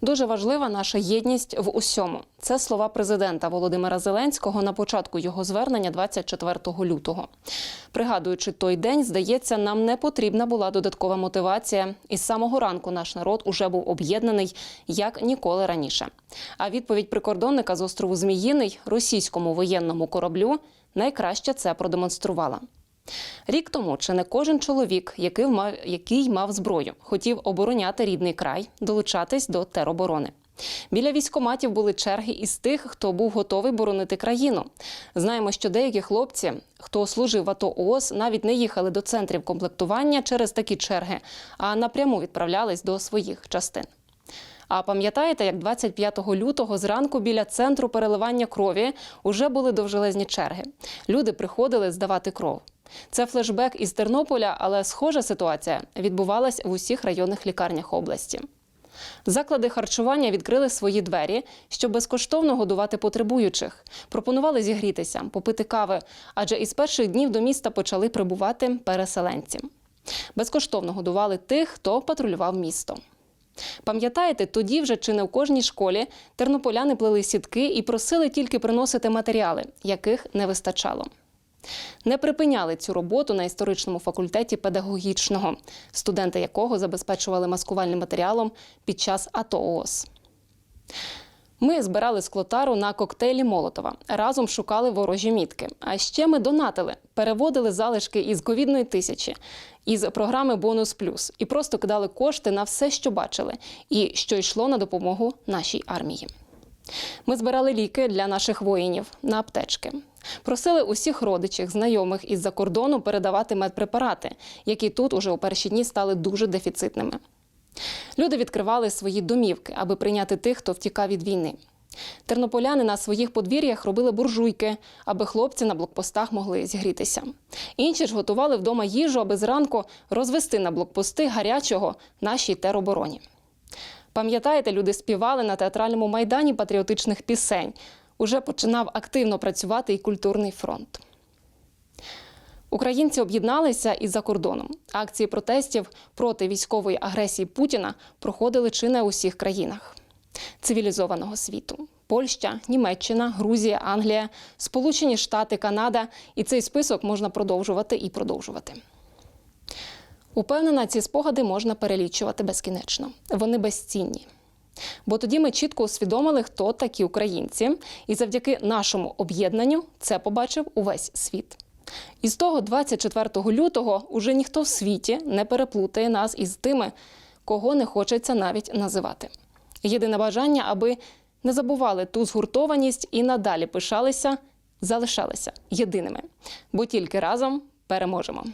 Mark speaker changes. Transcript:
Speaker 1: Дуже важлива наша єдність в усьому. Це слова президента Володимира Зеленського на початку його звернення 24 лютого. Пригадуючи той день, здається, нам не потрібна була додаткова мотивація. І з самого ранку наш народ уже був об'єднаний як ніколи раніше. А відповідь прикордонника з острову Зміїний російському воєнному кораблю найкраще це продемонструвала. Рік тому чи не кожен чоловік, який мав, який мав зброю, хотів обороняти рідний край, долучатись до тероборони. Біля військоматів були черги із тих, хто був готовий боронити країну. Знаємо, що деякі хлопці, хто служив в АТО ООС, навіть не їхали до центрів комплектування через такі черги, а напряму відправлялись до своїх частин. А пам'ятаєте, як 25 лютого зранку біля центру переливання крові уже були довжелезні черги. Люди приходили здавати кров. Це флешбек із Тернополя, але схожа ситуація відбувалась в усіх районних лікарнях області. Заклади харчування відкрили свої двері, щоб безкоштовно годувати потребуючих. Пропонували зігрітися, попити кави, адже із перших днів до міста почали прибувати переселенці. Безкоштовно годували тих, хто патрулював місто. Пам'ятаєте, тоді вже чи не в кожній школі тернополяни плели сітки і просили тільки приносити матеріали, яких не вистачало. Не припиняли цю роботу на історичному факультеті педагогічного, студенти якого забезпечували маскувальним матеріалом під час АТО ООС. Ми збирали склотару на коктейлі Молотова. Разом шукали ворожі мітки. А ще ми донатили, переводили залишки із ковідної тисячі, із програми Бонус Плюс і просто кидали кошти на все, що бачили, і що йшло на допомогу нашій армії. Ми збирали ліки для наших воїнів на аптечки. Просили усіх родичів, знайомих із-за кордону передавати медпрепарати, які тут уже у перші дні стали дуже дефіцитними. Люди відкривали свої домівки, аби прийняти тих, хто втікав від війни. Тернополяни на своїх подвір'ях робили буржуйки, аби хлопці на блокпостах могли зігрітися. Інші ж готували вдома їжу, аби зранку розвести на блокпости гарячого нашій теробороні. Пам'ятаєте, люди співали на театральному майдані патріотичних пісень. Уже починав активно працювати і культурний фронт. Українці об'єдналися і за кордоном. Акції протестів проти військової агресії Путіна проходили чи не у всіх країнах цивілізованого світу: Польща, Німеччина, Грузія, Англія, Сполучені Штати, Канада. І цей список можна продовжувати і продовжувати. Упевнена, ці спогади можна перелічувати безкінечно. Вони безцінні. Бо тоді ми чітко усвідомили, хто такі українці, і завдяки нашому об'єднанню це побачив увесь світ. І з того 24 лютого уже ніхто в світі не переплутає нас із тими, кого не хочеться навіть називати. Єдине бажання, аби не забували ту згуртованість і надалі пишалися, залишалися єдиними, бо тільки разом переможемо.